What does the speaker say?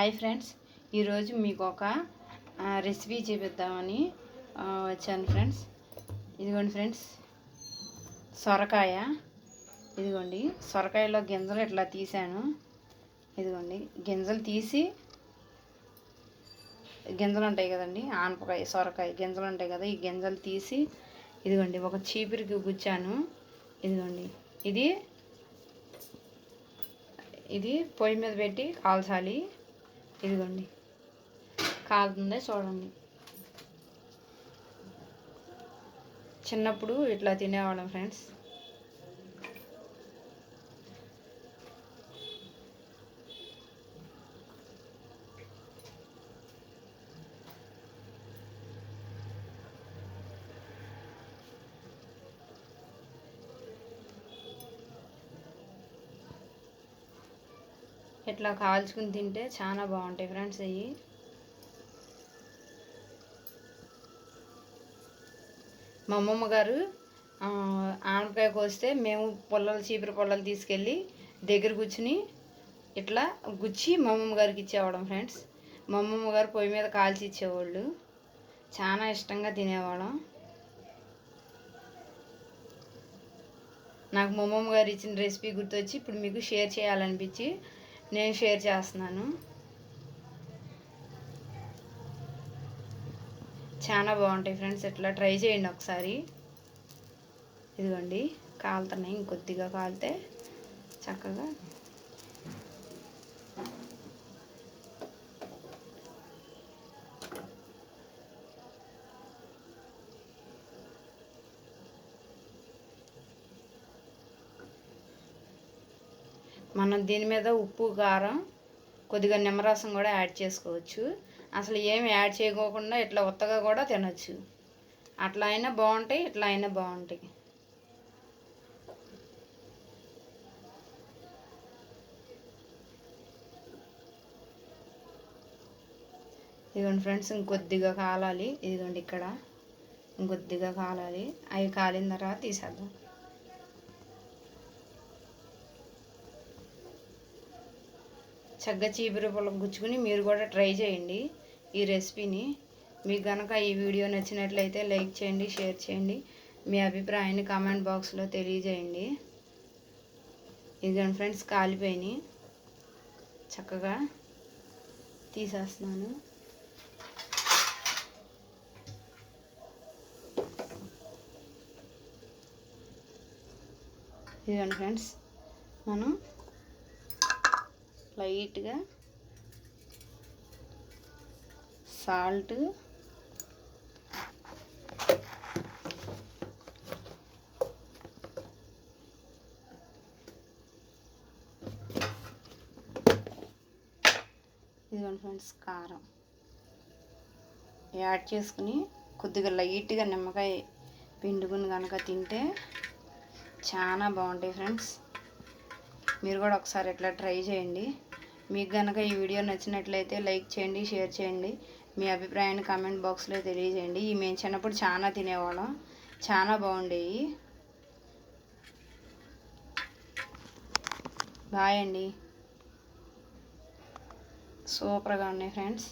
Hi friends ఈరోజు మీకు ఒక రెసిపీ చూపిద్దామని వచ్చాను ఫ్రెండ్స్. ఇదిగోండి ఫ్రెండ్స్ సొరకాయ. ఇదిగోండి సొరకాయలో గింజలు ఇట్లా తీసాను. ఇదిగోండి గింజలు తీసి గింజలు ఉంటాయి కదండి ఆనపకాయ సొరకాయ గింజలు ఉంటాయి కదా ఈ గింజలు తీసి ఇదిగోండి ఒక చీపిరికి గుచ్చాను. ఇదిగోండి ఇది ఇది పొయ్యి మీద పెట్టి కాల్చాలి. ఇదిగోండి. కాలుతుందే చూడండి. చిన్నప్పుడు ఇట్లా తినేవాళ్ళం ఫ్రెండ్స్. ఇట్లా కాల్చుకుని తింటే చాలా బాగుంటాయి ఫ్రెండ్స్ అవి మా అమ్మమ్మ గారు ఆనపకాయ కోస్తే మేము పొల్లలు చీపురు పొల్లలు తీసుకెళ్ళి దగ్గర కూర్చుని ఇట్లా గుచ్చి మా అమ్మమ్మ గారికి ఇచ్చేవాళ్ళం ఫ్రెండ్స్. మా అమ్మమ్మ గారు పొయ్యి మీద కాల్చి ఇచ్చేవాళ్ళు. చాలా ఇష్టంగా తినేవాళ్ళం. నాకు మా అమ్మమ్మ గారు ఇచ్చిన రెసిపీ గుర్తొచ్చి ఇప్పుడు మీకు షేర్ చేయాలనిపించి నేను షేర్ చేస్తున్నాను. చాలా బాగుంటాయి ఫ్రెండ్స్. ఇట్లా ట్రై చేయండి ఒకసారి. ఇదిగోండి కాలుతున్నాయి. ఇంకొద్దిగా కాలితే చక్కగా మనం దీని మీద ఉప్పు కారం కొద్దిగా నిమ్మరసం కూడా యాడ్ చేసుకోవచ్చు. అసలు ఏమి యాడ్ చేయకోకుండా ఇట్లా ఉత్తగా కూడా తినచ్చు. అట్లా అయినా బాగుంటాయి ఇట్లా అయినా బాగుంటాయి. ఇదిగోండి ఫ్రెండ్స్ ఇంకొద్దిగా కాలాలి. ఇదిగోండి ఇక్కడ. ఇంకొద్దిగా కాలాలి. అవి కాలిన తర్వాత తీసేద్దాం. చక్కగా చీపురు పొలం గుచ్చుకుని మీరు కూడా ట్రై చేయండి ఈ రెసిపీని. మీకు కనుక ఈ వీడియో నచ్చినట్లయితే లైక్ చేయండి షేర్ చేయండి. మీ అభిప్రాయాన్ని కామెంట్ బాక్స్లో తెలియజేయండి. ఇదిగోండి ఫ్రెండ్స్ కాలిపోయినాయి. చక్కగా తీసేస్తున్నాను. ఇదిగోండి ఫ్రెండ్స్ మనం లైట్గా సాల్ట్ ఇదిగోండి ఫ్రెండ్స్ కారం. యాడ్ చేసుకుని కొద్దిగా లైట్గా నిమ్మకాయ పిండుకుని కనుక తింటే చాలా బాగుంటాయి ఫ్రెండ్స్. మీరు కూడా ఒకసారి ఇట్లా ట్రై చేయండి. మీకు కనుక ఈ వీడియో నచ్చినట్లయితే లైక్ చేయండి షేర్ చేయండి. మీ అభిప్రాయాన్ని కామెంట్ బాక్స్లో తెలియజేయండి. ఈ మేము చిన్నప్పుడు చాలా తినేవాళ్ళం. చాలా బాగుండేవి. బాయ్ అండి. సూపర్గా ఉన్నాయి ఫ్రెండ్స్.